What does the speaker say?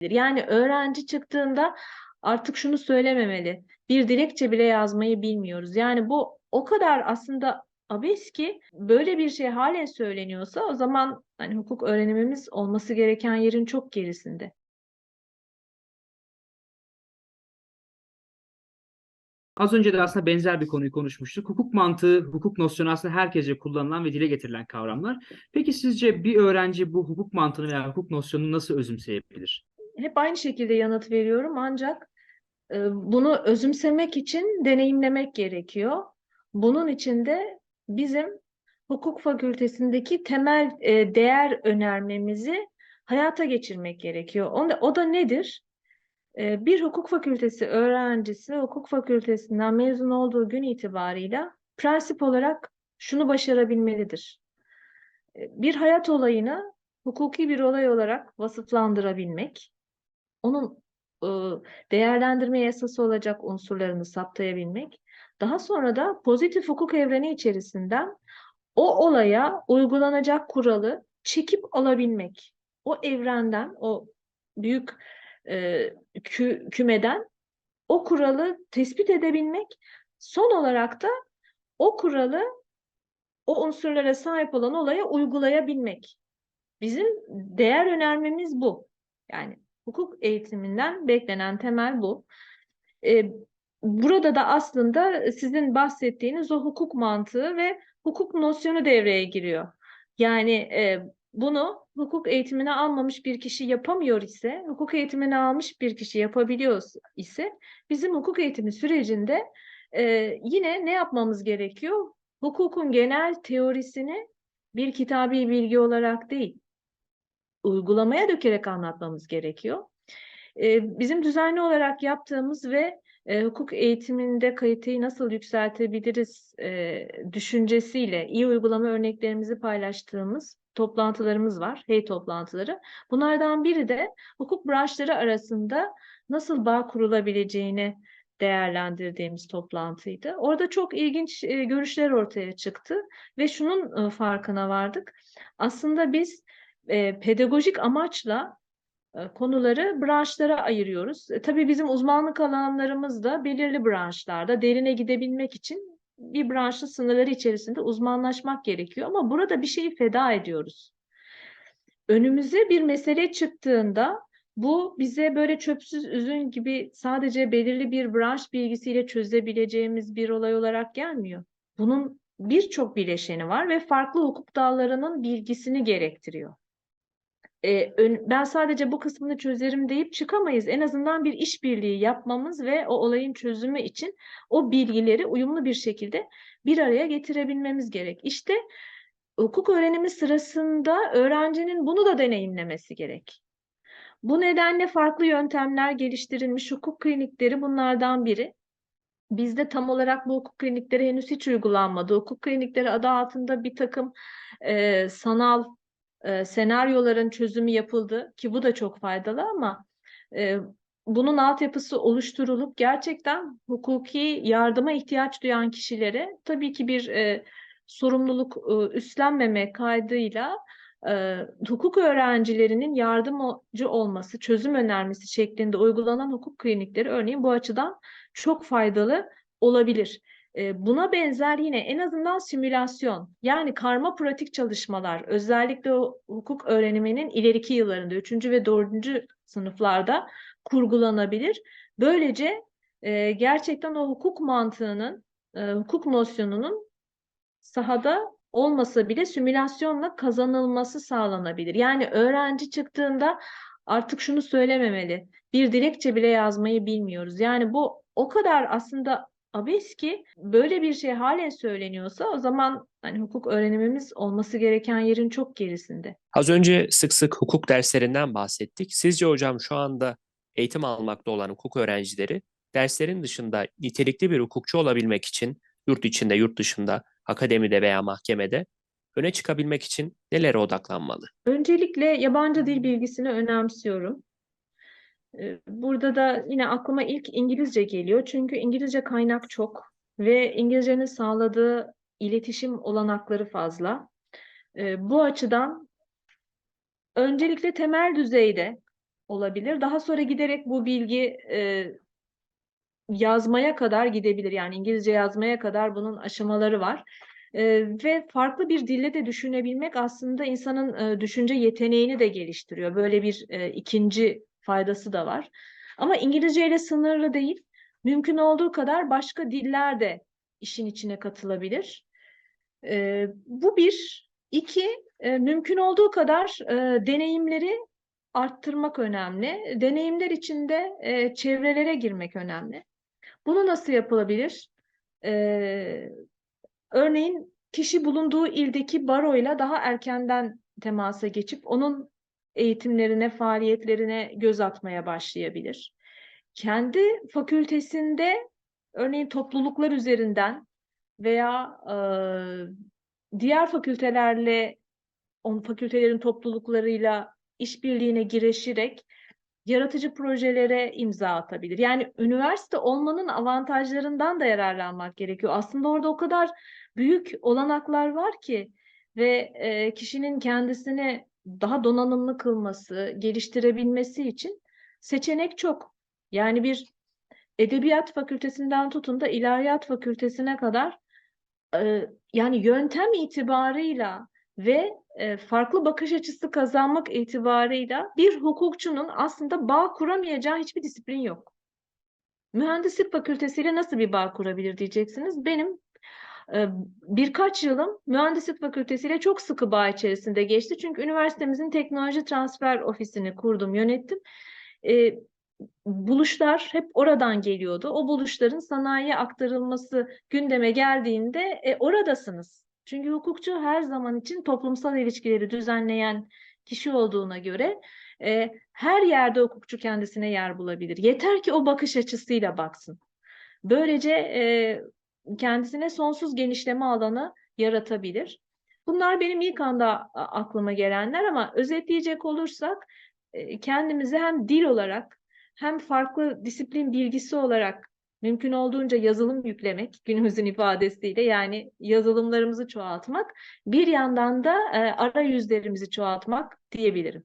Yani öğrenci çıktığında artık şunu söylememeli. Bir dilekçe bile yazmayı bilmiyoruz. Yani bu o kadar aslında abes ki böyle bir şey halen söyleniyorsa o zaman hani hukuk öğrenimimiz olması gereken yerin çok gerisinde. Az önce de aslında benzer bir konuyu konuşmuştuk. Hukuk mantığı, hukuk nosyonu aslında herkese kullanılan ve dile getirilen kavramlar. Peki sizce bir öğrenci bu hukuk mantığını veya hukuk nosyonunu nasıl özümseyebilir? Hep aynı şekilde yanıt veriyorum ancak e, bunu özümsemek için deneyimlemek gerekiyor. Bunun için de bizim hukuk fakültesindeki temel e, değer önermemizi hayata geçirmek gerekiyor. O da, o da nedir? E, Bir hukuk fakültesi öğrencisi hukuk fakültesinden mezun olduğu gün itibarıyla prensip olarak şunu başarabilmelidir. E, Bir hayat olayını hukuki bir olay olarak vasıflandırabilmek, onun e, değerlendirme esası olacak unsurlarını saptayabilmek, daha sonra da pozitif hukuk evreni içerisinden o olaya uygulanacak kuralı çekip alabilmek. O evrenden, o büyük e, kü- kümeden o kuralı tespit edebilmek, son olarak da o kuralı o unsurlara sahip olan olaya uygulayabilmek. Bizim değer önermemiz bu. Yani hukuk eğitiminden beklenen temel bu. Ee, burada da aslında sizin bahsettiğiniz o hukuk mantığı ve hukuk nosyonu devreye giriyor. Yani e, bunu hukuk eğitimini almamış bir kişi yapamıyor ise, hukuk eğitimini almış bir kişi yapabiliyor ise, bizim hukuk eğitimi sürecinde e, yine ne yapmamız gerekiyor? Hukukun genel teorisini bir kitabi bilgi olarak değil, uygulamaya dökerek anlatmamız gerekiyor. Ee, Bizim düzenli olarak yaptığımız ve e, hukuk eğitiminde kaliteyi nasıl yükseltebiliriz e, düşüncesiyle iyi uygulama örneklerimizi paylaştığımız toplantılarımız var, hey toplantıları. Bunlardan biri de hukuk branşları arasında nasıl bağ kurulabileceğini değerlendirdiğimiz toplantıydı. Orada çok ilginç e, görüşler ortaya çıktı ve şunun farkına vardık. Aslında biz e, pedagojik amaçla e, konuları branşlara ayırıyoruz. E, tabii bizim uzmanlık alanlarımız da belirli branşlarda derine gidebilmek için bir branşın sınırları içerisinde uzmanlaşmak gerekiyor ama burada bir şeyi feda ediyoruz. Önümüze bir mesele çıktığında bu bize böyle çöpsüz üzün gibi sadece belirli bir branş bilgisiyle çözebileceğimiz bir olay olarak gelmiyor. Bunun birçok bileşeni var ve farklı hukuk dallarının bilgisini gerektiriyor e, ön- ben sadece bu kısmını çözerim deyip çıkamayız. En azından bir işbirliği yapmamız ve o olayın çözümü için o bilgileri uyumlu bir şekilde bir araya getirebilmemiz gerek. İşte hukuk öğrenimi sırasında öğrencinin bunu da deneyimlemesi gerek. Bu nedenle farklı yöntemler geliştirilmiş hukuk klinikleri bunlardan biri. Bizde tam olarak bu hukuk klinikleri henüz hiç uygulanmadı. Hukuk klinikleri adı altında bir takım e, sanal e, senaryoların çözümü yapıldı ki bu da çok faydalı ama e, bunun altyapısı oluşturulup gerçekten hukuki yardıma ihtiyaç duyan kişilere tabii ki bir e, sorumluluk e, üstlenmeme kaydıyla e, hukuk öğrencilerinin yardımcı olması, çözüm önermesi şeklinde uygulanan hukuk klinikleri örneğin bu açıdan çok faydalı olabilir. Buna benzer yine en azından simülasyon yani karma pratik çalışmalar özellikle o hukuk öğreniminin ileriki yıllarında 3. ve 4. sınıflarda kurgulanabilir. Böylece gerçekten o hukuk mantığının, hukuk nosyonunun sahada olmasa bile simülasyonla kazanılması sağlanabilir. Yani öğrenci çıktığında artık şunu söylememeli. Bir dilekçe bile yazmayı bilmiyoruz. Yani bu o kadar aslında abes ki böyle bir şey halen söyleniyorsa o zaman hani hukuk öğrenimimiz olması gereken yerin çok gerisinde. Az önce sık sık hukuk derslerinden bahsettik. Sizce hocam şu anda eğitim almakta olan hukuk öğrencileri derslerin dışında nitelikli bir hukukçu olabilmek için yurt içinde, yurt dışında, akademide veya mahkemede öne çıkabilmek için nelere odaklanmalı? Öncelikle yabancı dil bilgisini önemsiyorum. Ee, Burada da yine aklıma ilk İngilizce geliyor. Çünkü İngilizce kaynak çok ve İngilizcenin sağladığı iletişim olanakları fazla. Ee, Bu açıdan öncelikle temel düzeyde olabilir. Daha sonra giderek bu bilgi e, yazmaya kadar gidebilir. Yani İngilizce yazmaya kadar bunun aşamaları var. E, ve farklı bir dille de düşünebilmek aslında insanın e, düşünce yeteneğini de geliştiriyor. Böyle bir e, ikinci faydası da var. Ama İngilizce ile sınırlı değil. Mümkün olduğu kadar başka diller de işin içine katılabilir. E, bu bir. İki, e, mümkün olduğu kadar e, deneyimleri arttırmak önemli. Deneyimler içinde e, çevrelere girmek önemli. Bunu nasıl yapılabilir? E, örneğin kişi bulunduğu ildeki baroyla daha erkenden temasa geçip onun eğitimlerine, faaliyetlerine göz atmaya başlayabilir. Kendi fakültesinde örneğin topluluklar üzerinden veya e, diğer fakültelerle, on fakültelerin topluluklarıyla işbirliğine girişerek yaratıcı projelere imza atabilir. Yani üniversite olmanın avantajlarından da yararlanmak gerekiyor. Aslında orada o kadar büyük olanaklar var ki ve e, kişinin kendisini daha donanımlı kılması, geliştirebilmesi için seçenek çok. Yani bir edebiyat fakültesinden tutun da ilahiyat fakültesine kadar e, yani yöntem itibarıyla ve e, farklı bakış açısı kazanmak itibarıyla bir hukukçunun aslında bağ kuramayacağı hiçbir disiplin yok. Mühendislik fakültesiyle nasıl bir bağ kurabilir diyeceksiniz. Benim birkaç yılım mühendislik fakültesiyle çok sıkı bağ içerisinde geçti. Çünkü üniversitemizin teknoloji transfer ofisini kurdum, yönettim. E, buluşlar hep oradan geliyordu. O buluşların sanayiye aktarılması gündeme geldiğinde e, oradasınız. Çünkü hukukçu her zaman için toplumsal ilişkileri düzenleyen kişi olduğuna göre e, her yerde hukukçu kendisine yer bulabilir. Yeter ki o bakış açısıyla baksın. Böylece e, kendisine sonsuz genişleme alanı yaratabilir. Bunlar benim ilk anda aklıma gelenler ama özetleyecek olursak e, kendimizi hem dil olarak hem farklı disiplin bilgisi olarak mümkün olduğunca yazılım yüklemek günümüzün ifadesiyle yani yazılımlarımızı çoğaltmak bir yandan da e, arayüzlerimizi çoğaltmak diyebilirim.